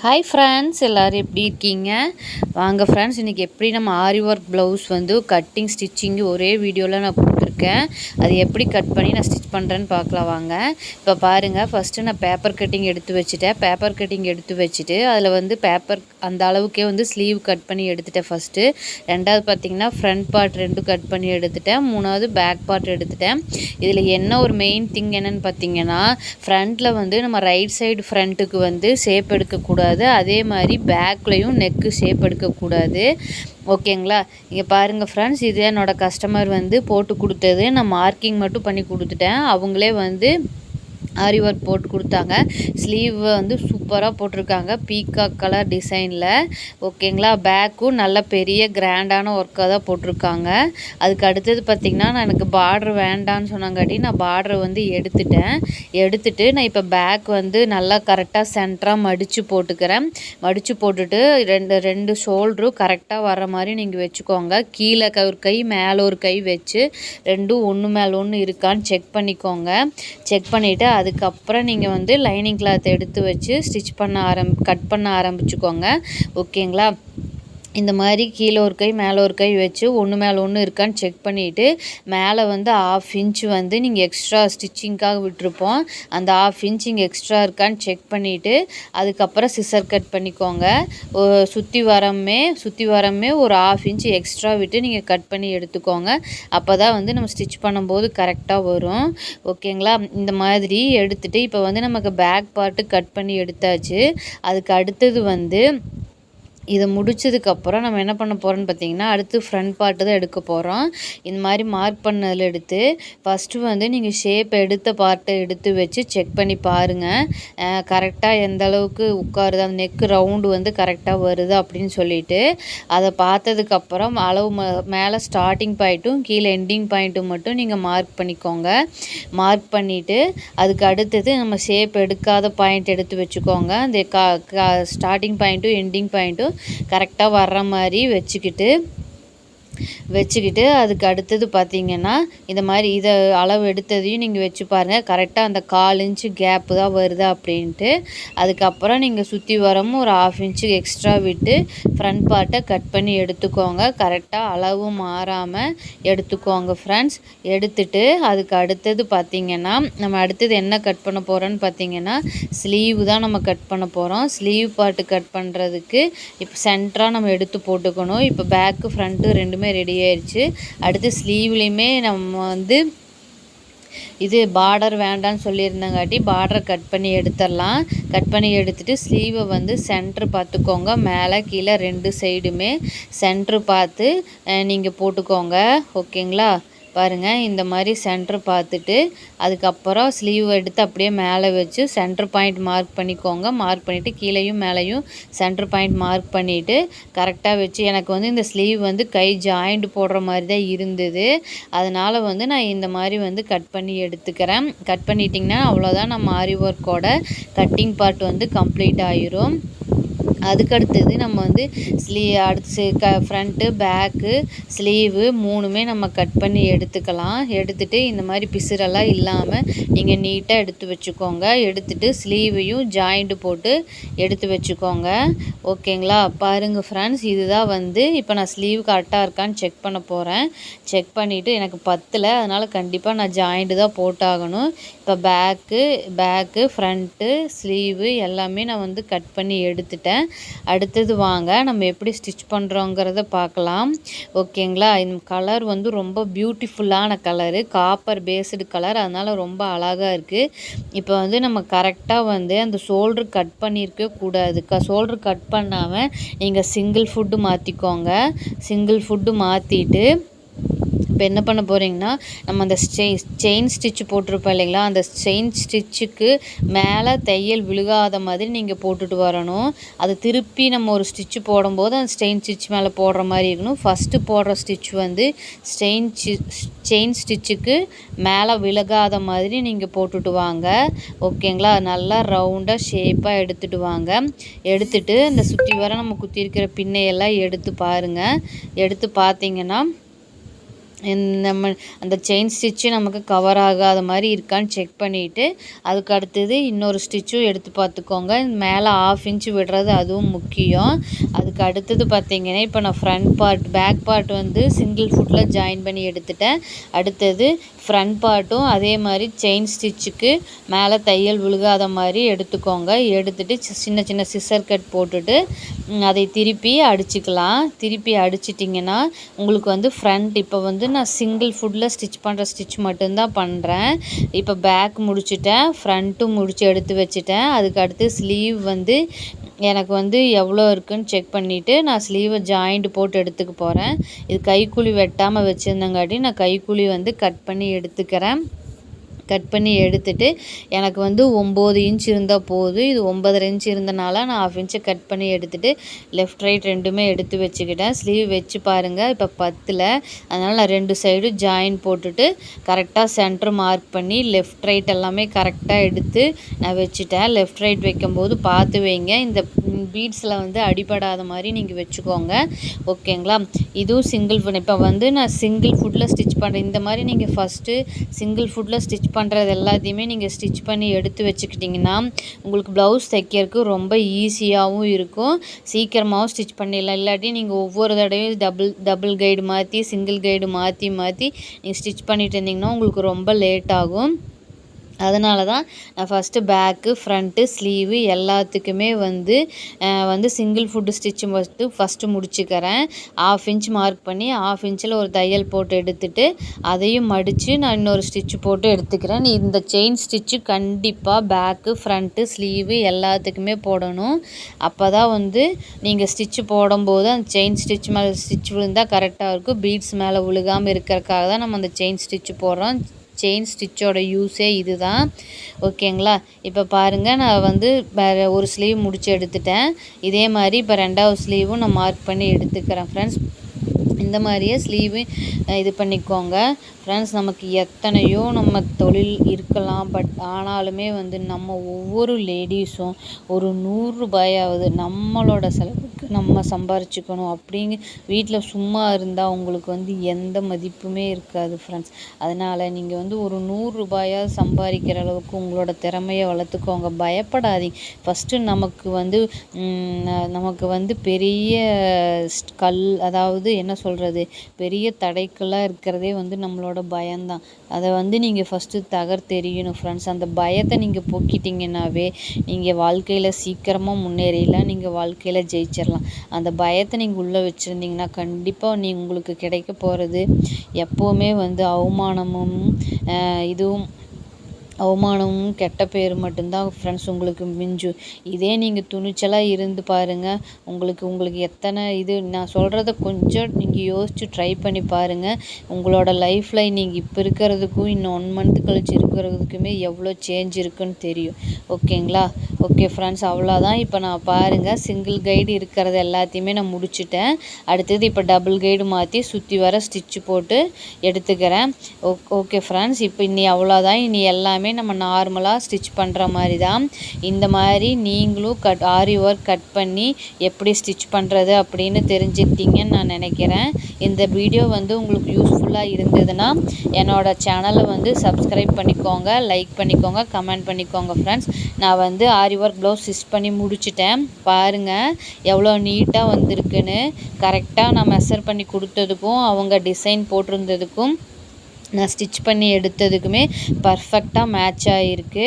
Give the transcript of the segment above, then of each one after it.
Hi friends எல்லோரும் எப்படி இருக்கீங்க? வாங்க ஃப்ரெண்ட்ஸ் இன்றைக்கி எப்படி நம்ம ஆரி ஒர்க் ப்ளவுஸ் வந்து கட்டிங் ஸ்டிச்சிங்கு ஒரே வீடியோவில் நான் கொடுத்துருக்கேன். அது எப்படி கட் பண்ணி நான் பண்ணுறேன்னு பார்க்கலாம் வாங்க. இப்போ பாருங்கள் ஃபஸ்ட்டு நான் பேப்பர் கட்டிங் எடுத்து வச்சுட்டேன். பேப்பர் கட்டிங் எடுத்து வச்சுட்டு அதில் வந்து பேப்பர் அந்த அளவுக்கே வந்து ஸ்லீவ் கட் பண்ணி எடுத்துட்டேன் ஃபஸ்ட்டு ரெண்டாவது பார்த்திங்கன்னா ஃப்ரண்ட் பார்ட் ரெண்டும் கட் பண்ணி எடுத்துட்டேன். மூணாவது பேக் பார்ட் எடுத்துட்டேன். இதில் என்ன ஒரு மெயின் திங் என்னென்னு பார்த்தீங்கன்னா ஃப்ரண்ட்டில் வந்து நம்ம ரைட் சைடு ஃப்ரண்ட்டுக்கு வந்து ஷேப் எடுக்கக்கூடாது. அதே மாதிரி பேக்லேயும் நெக்கு ஷேப் எடுக்கக்கூடாது. ஓகேங்களா? இங்கே பாருங்கள் ஃப்ரெண்ட்ஸ் இது என்னோடய கஸ்டமர் வந்து போட்டு கொடுத்தது. நான் மார்க்கிங் மட்டும் பண்ணி கொடுத்துட்டேன். அவங்களே வந்து ஆரி ஒர்க் போட்டு கொடுத்தாங்க. ஸ்லீவ் வந்து சூப்பராக போட்டிருக்காங்க. பீகாக் கலர் டிசைனில் ஓகேங்களா பேக்கும் நல்ல பெரிய கிராண்டான ஒர்க்காக தான் போட்டிருக்காங்க. அதுக்கு அடுத்தது பார்த்திங்கன்னா நான் எனக்கு பார்ட்ரு வேண்டான்னு சொன்னாங்காட்டி நான் பார்ட்ரு வந்து எடுத்துட்டேன். எடுத்துட்டு நான் இப்போ பேக் வந்து நல்லா கரெக்டாக சென்டராக மடித்து போட்டுக்கிறேன். மடித்து போட்டுட்டு ரெண்டு ரெண்டு ஷோல்டரும் கரெக்டாக வர மாதிரி நீங்கள் வச்சுக்கோங்க. கீழே ஒரு கை மேலே ஒரு கை வச்சு ரெண்டும் ஒன்று மேலே ஒன்று இருக்கான்னு செக் பண்ணிக்கோங்க. செக் பண்ணிவிட்டு அது அதுக்கப்புறம் நீங்கள் வந்து லைனிங் கிளாத் எடுத்து வச்சு ஸ்டிச் பண்ண ஆரம் கட் பண்ண ஆரம்பிச்சுக்கோங்க. ஓகேங்களா இந்த மாதிரி கீழே ஒரு கை மேலே ஒரு கை வச்சு ஒன்று மேலே ஒன்று இருக்கான்னு செக் பண்ணிவிட்டு மேலே வந்து ஆஃப் இன்ச் வந்து நீங்கள் எக்ஸ்ட்ரா ஸ்டிச்சிங்க்காக விட்டுருப்போம். அந்த ஆஃப் இன்ச் இங்கே எக்ஸ்ட்ரா இருக்கான்னு செக் பண்ணிவிட்டு அதுக்கப்புறம் சிசர் கட் பண்ணிக்கோங்க. சுற்றி வரமே சுற்றி வரமே ஒரு ஆஃப் இன்ச் எக்ஸ்ட்ரா விட்டு நீங்கள் கட் பண்ணி எடுத்துக்கோங்க. அப்போ தான் வந்து நம்ம ஸ்டிச் பண்ணும்போது கரெக்டாக வரும். ஓகேங்களா இந்த மாதிரி எடுத்துகிட்டு இப்போ வந்து நமக்கு பேக் பார்ட்டு கட் பண்ணி எடுத்தாச்சு. அதுக்கு அடுத்தது வந்து இதை முடிச்சதுக்கப்புறம் நம்ம என்ன பண்ண போகிறோம்னு பார்த்தீங்கன்னா அடுத்து ஃப்ரண்ட் பார்ட்டு தான் எடுக்க போகிறோம் இந்த மாதிரி மார்க் பண்ணதில் எடுத்து ஃபஸ்ட்டு வந்து நீங்கள் ஷேப் எடுத்த பார்ட்டை எடுத்து வச்சு செக் பண்ணி பாருங்கள் கரெக்டாக எந்த அளவுக்கு உட்காருது அந்த நெக்கு ரவுண்டு வந்து கரெக்டாக வருது அப்படின்னு சொல்லிட்டு அதை பார்த்ததுக்கப்புறம் அளவு ம மேலே ஸ்டார்டிங் பாயிண்ட்டும் கீழே எண்டிங் பாயிண்ட்டும் மட்டும் நீங்கள் மார்க் பண்ணிக்கோங்க. மார்க் பண்ணிவிட்டு அதுக்கு அடுத்தது நம்ம ஷேப் எடுக்காத பாயிண்ட் எடுத்து வச்சுக்கோங்க. அந்த கா ஸ்டார்டிங் பாயிண்ட்டும் எண்டிங் பாயிண்ட்டும் கரெக்டாக வர்ற மாதிரி வச்சுக்கிட்டு வச்சுக்கிட்டு அதுக்கு அடுத்தது பார்த்திங்கன்னா இந்த மாதிரி இதை அளவு எடுத்ததையும் நீங்கள் வச்சு பாருங்கள் கரெக்டாக அந்த கால் இன்ச்சு கேப்பு தான் வருது அப்படின்ட்டு. அதுக்கப்புறம் நீங்கள் சுற்றி வரமும் ஒரு ஆஃப் இன்ச்சு எக்ஸ்ட்ரா விட்டு ஃப்ரண்ட் பார்ட்டை கட் பண்ணி எடுத்துக்கோங்க. கரெக்டாக அளவு மாறாமல் எடுத்துக்கோங்க ஃப்ரெண்ட்ஸ் எடுத்துட்டு அதுக்கு அடுத்தது பார்த்திங்கன்னா நம்ம அடுத்தது என்ன கட் பண்ண போகிறோன்னு பார்த்தீங்கன்னா ஸ்லீவ் தான் நம்ம கட் பண்ண போகிறோம் ஸ்லீவ் பார்ட்டு கட் பண்ணுறதுக்கு இப்போ சென்டராக நம்ம எடுத்து போட்டுக்கணும். இப்போ பேக்கு ஃப்ரண்ட்டு ரெண்டுமே எல்லாமே ரெடி ஆயிடுச்சு அடுத்து ஸ்லீவ்லேயுமே நம்ம வந்து இது பார்டர் வேண்டான்னு சொல்லியிருந்தங்காட்டி பார்டர் கட் பண்ணி எடுத்துடலாம். கட் பண்ணி எடுத்துகிட்டு ஸ்லீவை வந்து சென்ட்ரு பார்த்துக்கோங்க. மேலே கீழே ரெண்டு சைடுமே சென்ட்ரு பார்த்து நீங்கள் போட்டுக்கோங்க. ஓகேங்களா பாருங்கள் இந்த மாதிரி சென்டர் பார்த்துட்டு அதுக்கப்புறம் ஸ்லீவ் எடுத்து அப்படியே மேலே வச்சு சென்டர் பாயிண்ட் மார்க் பண்ணிக்கோங்க. மார்க் பண்ணிவிட்டு கீழேயும் மேலேயும் சென்டர் பாயிண்ட் மார்க் பண்ணிவிட்டு கரெக்டாக வச்சு எனக்கு வந்து இந்த ஸ்லீவ் வந்து கை ஜாயிண்ட் போடுற மாதிரி தான் இருந்தது. அதனால் வந்து நான் இந்த மாதிரி வந்து கட் பண்ணி எடுத்துக்கிறேன். கட் பண்ணிட்டிங்கன்னா அவ்வளோதான் நம்ம ஆரி ஒர்க்கோட கட்டிங் பார்ட் வந்து கம்ப்ளீட் ஆயிரும். அதுக்கடுத்தது நம்ம வந்து ஸ்லீ அடுத்து க ஃப்ரண்ட்டு பேக்கு ஸ்லீவு மூணுமே நம்ம கட் பண்ணி எடுத்துக்கலாம். எடுத்துகிட்டு இந்த மாதிரி பிசுரெல்லாம் இல்லாமல் நீங்கள் நீட்டாக எடுத்து வச்சுக்கோங்க. எடுத்துகிட்டு ஸ்லீவையும் ஜாயிண்ட்டு போட்டு எடுத்து வச்சுக்கோங்க. ஓகேங்களா? பாருங்கள் ஃப்ரெண்ட்ஸ் இதுதான் வந்து இப்போ நான் ஸ்லீவ் கரெக்டாக இருக்கான்னு செக் பண்ண போகிறேன் செக் பண்ணிவிட்டு எனக்கு பத்தில். அதனால் கண்டிப்பாக நான் ஜாயிண்ட்டு தான் போட்டாகணும். இப்போ பேக்கு பேக்கு ஃப்ரண்ட்டு ஸ்லீவு எல்லாமே நான் வந்து கட் பண்ணி எடுத்துட்டேன். அடுத்தது வாங்க நம்ம எப்படி ஸ்டிச் பண்ணுறோங்கிறத பார்க்கலாம். ஓகேங்களா? இந்த கலர் வந்து ரொம்ப பியூட்டிஃபுல்லான கலரு காப்பர் பேஸ்டு கலர் அதனால் ரொம்ப அழகாக இருக்குது இப்போ வந்து நம்ம கரெக்டாக வந்து அந்த ஷோல்ட்ரு கட் பண்ணியிருக்க கூடாது. க ஷோல்ட்ரு கட் பண்ணாமல் நீங்கள் சிங்கிள் ஃபுட்டு மாற்றிக்கோங்க சிங்கிள் ஃபுட்டு மாற்றிட்டு இப்போ என்ன பண்ண போகிறீங்கன்னா நம்ம அந்த செயின் செயின் ஸ்டிச் போட்டிருப்போம் இல்லைங்களா? அந்த செயின் ஸ்டிச்சுக்கு மேலே தையல் விழுகாத மாதிரி நீங்கள் போட்டுட்டு வரணும். அது திருப்பி நம்ம ஒரு ஸ்டிச்சு போடும்போது அந்த ஸ்டெயின் ஸ்டிச் மேலே போடுற மாதிரி இருக்கணும். ஃபஸ்ட்டு போடுற ஸ்டிச் வந்து ஸ்டெயின் செயின் ஸ்டிச்சுக்கு மேலே விலகாத மாதிரி நீங்கள் போட்டுட்டு வாங்க. ஓகேங்களா? நல்லா ரவுண்டாக ஷேப்பாக எடுத்துகிட்டு வாங்க. எடுத்துகிட்டு இந்த சுற்றி வர நம்ம குத்தி இருக்கிற பின்னையெல்லாம் எடுத்து பாருங்கள் எடுத்து பார்த்தீங்கன்னா நம்ம அந்த செயின் ஸ்டிச்சு நமக்கு கவர் ஆகாத மாதிரி இருக்கான்னு செக் பண்ணிவிட்டு அதுக்கு அடுத்தது இன்னொரு ஸ்டிச்சும் எடுத்து பார்த்துக்கோங்க. மேலே ஆஃப் இன்ச்சு விடுறது அதுவும் முக்கியம். அதுக்கு அடுத்தது பார்த்திங்கன்னா இப்போ நான் ஃப்ரண்ட் பார்ட் பேக் பார்ட் வந்து சிங்கிள் ஃபுட்டில் ஜாயின் பண்ணி எடுத்துட்டேன். அடுத்தது ஃப்ரண்ட் பார்ட்டும் அதே மாதிரி செயின் ஸ்டிச்சுக்கு மேலே தையல் விழுகாத மாதிரி எடுத்துக்கோங்க. எடுத்துட்டு சின்ன சின்ன சிசர் கட் போட்டுட்டு அதை திருப்பி அடிச்சுக்கலாம். திருப்பி அடிச்சிட்டிங்கன்னா உங்களுக்கு வந்து ஃப்ரண்ட் இப்போ வந்து நான் சிங்கிள் ஃபுட்டில் ஸ்டிச் பண்ணுற ஸ்டிச் மட்டும்தான் பண்ணுறேன் இப்போ பேக் முடிச்சுட்டேன் ஃப்ரண்ட்டும் முடிச்சு எடுத்து வச்சுட்டேன். அதுக்கு அடுத்து ஸ்லீவ் வந்து எனக்கு வந்து எவ்வளோ இருக்குன்னு செக் பண்ணிவிட்டு நான் ஸ்லீவை ஜாயிண்ட் போட்டு எடுத்துக்க போகிறேன் இது கைக்குழி வெட்டாமல் வச்சுருந்தங்காட்டி நான் கைக்குழி வந்து கட் பண்ணி எடுத்துக்கிறேன். கட் பண்ணி எடுத்துட்டு எனக்கு வந்து ஒம்பது இன்ச் இருந்தால் போதும். இது ஒம்பதரை இன்ச் இருந்தனால நான் ஆஃப் இன்ச்சை கட் பண்ணி எடுத்துகிட்டு லெஃப்ட் ரைட் ரெண்டுமே எடுத்து வச்சுக்கிட்டேன். ஸ்லீவ் வச்சு பாருங்கள் இப்போ பத்தில். அதனால் நான் ரெண்டு சைடும் ஜாயின் போட்டுட்டு கரெக்டாக சென்டர் மார்க் பண்ணி லெஃப்ட் ரைட் எல்லாமே கரெக்டாக எடுத்து நான் வச்சுட்டேன். லெஃப்ட் ரைட் வைக்கும்போது பார்த்து வைங்க. இந்த பீட்ஸில் வந்து அடிபடாத மாதிரி நீங்கள் வச்சுக்கோங்க. ஓகேங்களா இதுவும் சிங்கிள் ஃபுட் இப்போ வந்து நான் சிங்கிள் ஃபுட்டில் ஸ்டிச் பண்ணுறேன் இந்த மாதிரி நீங்கள் ஃபஸ்ட்டு சிங்கிள் ஃபுட்டில் ஸ்டிச் பண்ணுறது எல்லாத்தையுமே நீங்கள் ஸ்டிச் பண்ணி எடுத்து வச்சுக்கிட்டிங்கன்னா உங்களுக்கு ப்ளவுஸ் தைக்கிறதுக்கு ரொம்ப ஈஸியாகவும் இருக்கும். சீக்கிரமாகவும் ஸ்டிச் பண்ணிடலாம். இல்லாட்டி நீங்கள் ஒவ்வொரு தடவையும் டபுள் டபுள் கைடு மாற்றி சிங்கிள் கைடு மாற்றி மாற்றி நீங்கள் ஸ்டிச் பண்ணிட்டு இருந்தீங்கன்னா உங்களுக்கு ரொம்ப லேட் ஆகும். அதனால தான் நான் ஃபஸ்ட்டு பேக்கு ஃப்ரண்ட்டு ஸ்லீவு எல்லாத்துக்குமே வந்து வந்து single foot stitch first first முடிச்சுக்கிறேன். ஆஃப் இன்ச் மார்க் பண்ணி ஆஃப் இன்ச்சில் ஒரு தையல் போட்டு எடுத்துகிட்டு அதையும் மடித்து நான் இன்னொரு ஸ்டிச்சு போட்டு எடுத்துக்கிறேன். இந்த செயின் ஸ்டிச்சு கண்டிப்பாக பேக்கு ஃப்ரண்ட்டு ஸ்லீவு எல்லாத்துக்குமே போடணும். அப்போ தான் வந்து நீங்கள் ஸ்டிச்சு போடும்போது அந்த செயின் ஸ்டிச் மேலே ஸ்டிச் விழுந்தால் கரெக்டாக இருக்கும். பீட்ஸ் மேலே விழுகாமல் இருக்கிறக்காக தான் நம்ம அந்த செயின் ஸ்டிச்சு போடுறோம். செயின் ஸ்டிச்சோட யூஸே இது தான் ஓகேங்களா? இப்போ பாருங்கள் நான் வந்து வேறு ஒரு ஸ்லீவ் முடித்து எடுத்துட்டேன். இதே மாதிரி இப்போ ரெண்டாவது ஸ்லீவும் நான் மார்க் பண்ணி எடுத்துக்கிறேன் ஃப்ரெண்ட்ஸ் இந்த மாதிரியே ஸ்லீவு இது பண்ணிக்கோங்க. ஃப்ரெண்ட்ஸ் நமக்கு எத்தனையோ நம்ம தொழில் இருக்கலாம் பட் ஆனாலுமே வந்து நம்ம ஒவ்வொரு லேடிஸும் ஒரு நூறுரூபாயாவது நம்மளோட செலவு நம்ம சம்பாரிச்சுக்கணும் அப்படிங்க வீட்டில் சும்மா இருந்தால் உங்களுக்கு வந்து எந்த மதிப்புமே இருக்காது ஃப்ரெண்ட்ஸ் அதனால் நீங்கள் வந்து ஒரு நூறுரூபாயாக சம்பாதிக்கிற அளவுக்கு உங்களோட திறமையை வளர்த்துக்கோங்க. பயப்படாதீங்க. ஃபஸ்ட்டு நமக்கு வந்து நமக்கு வந்து பெரிய கல் அதாவது என்ன சொல்கிறது பெரிய தடைக்கெல்லாம் இருக்கிறதே வந்து நம்மளோட பயம்தான். அதை வந்து நீங்கள் ஃபஸ்ட்டு தகர்த்தெறியணும் ஃப்ரெண்ட்ஸ் அந்த பயத்தை நீங்கள் போக்கிட்டீங்கன்னாவே நீங்கள் வாழ்க்கையில் சீக்கிரமாக முன்னேறிடலாம். நீங்கள் வாழ்க்கையில் ஜெயிச்சிடலாம். அந்த பயத்தை நீங்கள் உள்ளே வச்சுருந்தீங்கன்னா கண்டிப்பாக நீ உங்களுக்கு கிடைக்க போகிறது எப்போவுமே வந்து அவமானமும் இதுவும் அவமானமும் கெட்ட பேர் மட்டும்தான் ஃப்ரெண்ட்ஸ் உங்களுக்கு மிஞ்சும். இதே நீங்கள் துணிச்சலாக இருந்து பாருங்கள் உங்களுக்கு உங்களுக்கு எத்தனை இது நான் சொல்கிறத கொஞ்சம் நீங்கள் யோசித்து ட்ரை பண்ணி பாருங்கள் உங்களோட லைஃப்பில் நீங்கள் இப்போ இருக்கிறதுக்கும் இன்னும் ஒன் மந்த் கழிச்சு இருக்கிறதுக்குமே எவ்வளோ சேஞ்ச் இருக்குன்னு தெரியும். ஓகேங்களா ஓகே ஃப்ரெண்ட்ஸ் அவ்வளோதான் இப்போ நான் பாருங்கள் சிங்கிள் கைடு இருக்கிறது எல்லாத்தையுமே நான் முடிச்சுட்டேன். அடுத்தது இப்போ டபுள் கைடு மாற்றி சுற்றி வர ஸ்டிச்சு போட்டு எடுத்துக்கிறேன். ஓகே ஃப்ரெண்ட்ஸ் இப்போ இனி அவ்வளோதான் இனி எல்லாமே எல்லாமே நம்ம நார்மலாக ஸ்டிச் பண்ணுற மாதிரி தான் இந்த மாதிரி நீங்களும் கட் ஆரி ஒர்க் கட் பண்ணி எப்படி ஸ்டிச் பண்ணுறது அப்படின்னு தெரிஞ்சுக்கிட்டீங்கன்னு நான் நினைக்கிறேன். இந்த வீடியோ வந்து உங்களுக்கு யூஸ்ஃபுல்லாக இருந்ததுன்னா என்னோடய சேனலை வந்து சப்ஸ்கிரைப் பண்ணிக்கோங்க லைக் பண்ணிக்கோங்க கமெண்ட் பண்ணிக்கோங்க ஃப்ரெண்ட்ஸ் நான் வந்து ஆரி ஒர்க் ப்ளவுஸ் ஸ்டிச் பண்ணி முடிச்சிட்டேன். பாருங்கள் எவ்வளோ நீட்டாக வந்திருக்குன்னு. கரெக்டாக நான் மெஷர் பண்ணி கொடுத்ததுக்கும் அவங்க டிசைன் போட்டிருந்ததுக்கும் நான் ஸ்டிச் பண்ணி எடுத்ததுக்குமே பர்ஃபெக்டாக மேட்ச் ஆகிருக்கு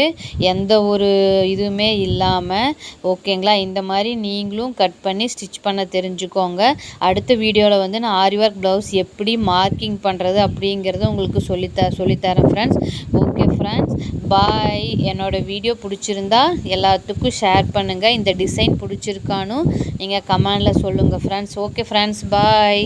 எந்த ஒரு இதுவுமே இல்லாமல் ஓகேங்களா இந்த மாதிரி நீங்களும் கட் பண்ணி ஸ்டிச் பண்ண தெரிஞ்சுக்கோங்க. அடுத்த வீடியோவில் வந்து நான் ஆரி ஒர்க் ப்ளவுஸ் எப்படி மார்க்கிங் பண்ணுறது அப்படிங்கிறத உங்களுக்கு சொல்லித்த சொல்லித்தரேன் ஃப்ரெண்ட்ஸ் ஓகே ஃப்ரெண்ட்ஸ் பாய் என்னோடய வீடியோ பிடிச்சிருந்தா எல்லாத்துக்கும் ஷேர் பண்ணுங்கள் இந்த டிசைன் பிடிச்சிருக்கானும் நீங்கள் கமெண்டில் சொல்லுங்கள் ஃப்ரெண்ட்ஸ் ஓகே ஃப்ரெண்ட்ஸ் பாய்